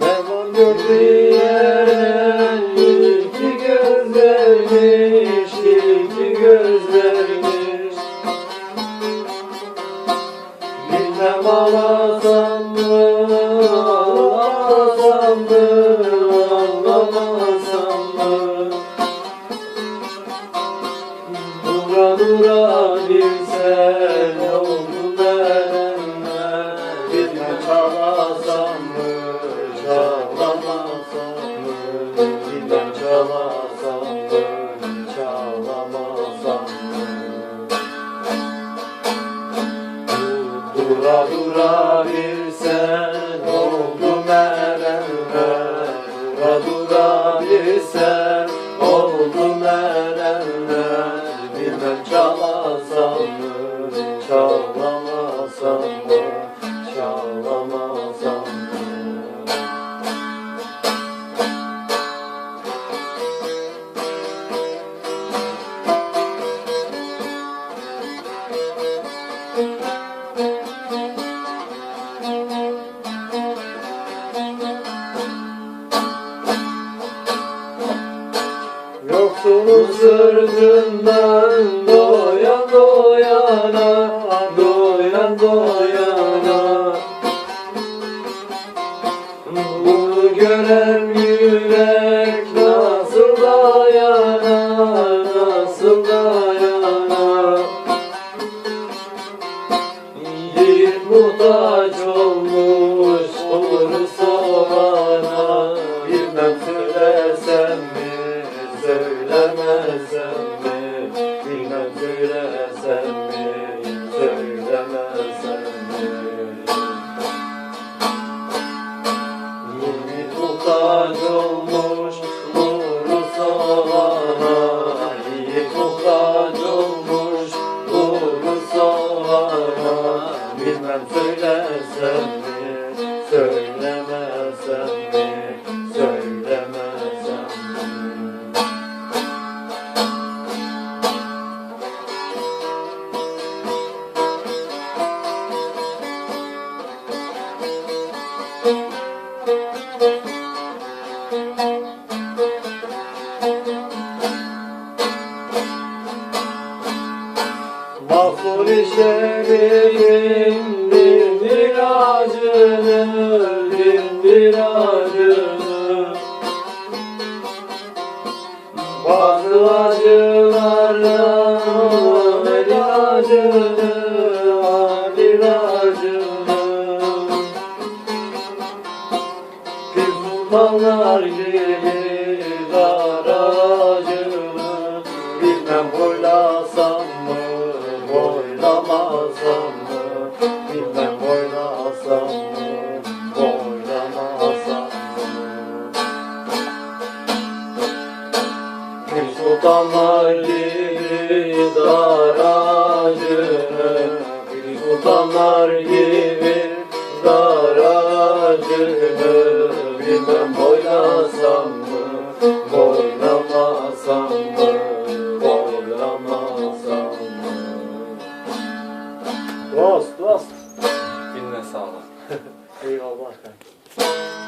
Mevlam gördü yerden iki gözlermiş, Ağlasam mı, ağlasam mı, ağlamasam mı Dura dura bir Dura dura bir sen oldu erenler Dura dura bir sen oldu erenler Bilmem çalasam mı, çalamasam mı Yoksulun sırtından doyan doyana, doyan doyana. Bunu gören yürek nasıl dayanar, nasıl dayanar Yiğit muhtaç olmuş söylemesem mi? Bilmem söylesem mi, söylemesem mi Yiğit muhtaç Şerifin bir bir acını, bir acını. Bazı acılardan el acını, Sultanlar gibi dar acını Bilmem boylasam mı, boylamasam mı? Bilmem boylasam mı, boylamasam mı? Bir sultanlar gibi dar acını Bir sultanlar gibi dar acını Bilmem boylasam mı, boylamasam mı? Boylamasam mı? Dost, dost. Eline sağlık. Eyvallah kanka